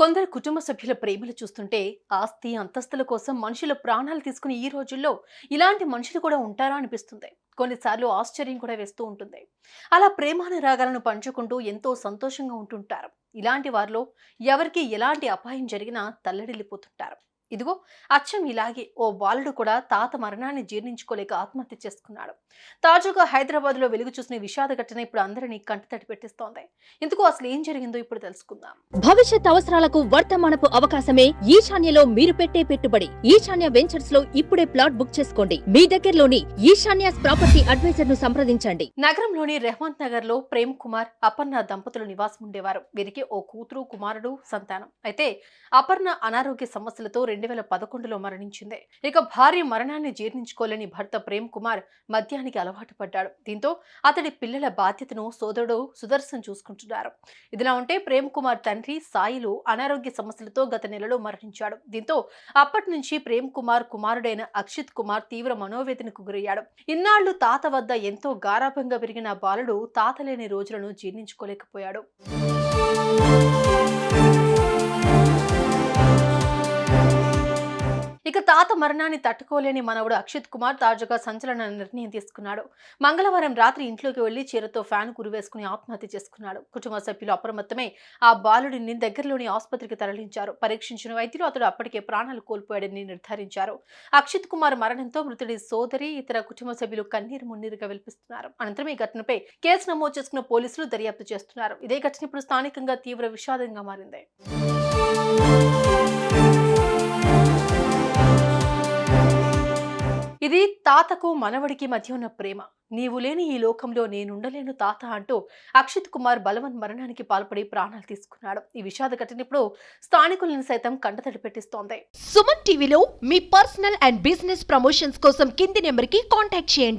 కొందరు కుటుంబ సభ్యుల ప్రేమలు చూస్తుంటే ఆస్తి అంతస్తుల కోసం మనుషుల ప్రాణాలు తీసుకుని ఈ రోజుల్లో ఇలాంటి మనుషులు కూడా ఉంటారా అనిపిస్తుంది. కొన్నిసార్లు ఆశ్చర్యం కూడా వేస్తూ ఉంటుంది. అలా ప్రేమానురాగాలను పంచుకుంటూ ఎంతో సంతోషంగా ఉంటుంటారు. ఇలాంటి వారిలో ఎవరికి ఎలాంటి అపాయం జరిగినా తల్లడిల్లిపోతుంటారు. ఇదిగో అచ్చం ఇలాగే ఓ బాలుడు కూడా తాత మరణాన్ని జీర్ణించుకోలేక ఆత్మహత్య చేసుకున్నాడు. తాజాగా హైదరాబాద్లో వెలుగు చూసిన విషాద ఘటన ఇప్పుడు అందరినీ కంటతడి పెట్టిస్తోంది. ఇందుకు అసలు ఏం జరిగిందో ఇప్పుడు తెలుసుకుందాం. భవిష్యత్ అవసరాలకు వర్తమానపు అవకాశమే ఈశాన్యలో మీరు పెట్టే పెట్టుబడి. ఈశాన్య వెంచర్స్లో ఇప్పుడే ప్లాట్ బుక్ చేసుకోండి. మీ దగ్గరలోని ఈశాన్య ప్రాపర్టీ అడ్వైజర్ను సంప్రదించండి. నగరంలోని రెహమాన్ నగర్లో ప్రేమ్ కుమార్ అపర్ణ దంపతులు నివాసం ఉండేవారు. వీరికి ఓ కూతురు కుమారుడు సంతానం. అయితే అపర్ణ అనారోగ్య సమస్యలతో రెండు వేల పదకొండులో మరణించింది. ఇక భార్య మరణాన్ని జీర్ణించుకోలేని భర్త ప్రేమ్ కుమార్ మద్యానికి అలవాటు పడ్డాడు. దీంతో అతడి పిల్లల బాధ్యతను సోదరుడు సుదర్శన్ చూసుకుంటున్నారు. ఇదిలా ఉంటే ప్రేమ్ కుమార్ తండ్రి సాయిలు అనారోగ్య సమస్యలతో గత నెలలో మరణించాడు. దీంతో అప్పటి నుంచి ప్రేమ్ కుమార్ కుమారుడైన అక్షిత్ కుమార్ తీవ్ర మనోవేదనకు గురయ్యాడు. ఇన్నాళ్ళు తాత వద్ద ఎంతో గారాభంగా పెరిగిన బాలుడు తాత లేని రోజులను జీర్ణించుకోలేకపోయాడు. ఇక తాత మరణాన్ని తట్టుకోలేని మనవడు అక్షిత్ కుమార్ తాజాగా సంచలన నిర్ణయం తీసుకున్నాడు. మంగళవారం రాత్రి ఇంట్లోకి వెళ్ళి చీరతో ఫ్యాన్ కురివేసుకుని ఆత్మహత్య చేసుకున్నాడు. కుటుంబ సభ్యులు అప్రమత్తమై ఆ బాలుడిని దగ్గరలోని ఆసుపత్రికి తరలించారు. పరీక్షించిన వైద్యులు అతడు అప్పటికే ప్రాణాలు కోల్పోయాడని నిర్ధారించారు. అక్షిత్ కుమార్ మరణంతో మృతుడి సోదరి ఇతర కుటుంబ సభ్యులు కన్నీరు మున్నీరుగా విలిపిస్తున్నారు. అనంతరం ఈ ఘటనపై కేసు నమోదు చేసుకున్న పోలీసులు దర్యాప్తు చేస్తున్నారు. ఇదే ఘటన ఇప్పుడు స్థానికంగా తీవ్ర విషాదంగా మారింది. ఇది తాతకు మనవడికి మధ్య ఉన్న ప్రేమ. నీవు లేని ఈ లోకంలో నేనుండలేను తాత అంటూ అక్షిత్ కుమార్ బలవన్ మరణానికి పాల్పడి ప్రాణాలు తీసుకున్నాడు. ఈ విషాద ఘటన ఇప్పుడు స్థానికులను సైతం కంటతడి పెట్టిస్తోంది. సుమన్ టీవీలో మీ పర్సనల్ అండ్ బిజినెస్ ప్రమోషన్స్ కోసం కింది నెంబర్కి కాంటాక్ట్ చేయండి.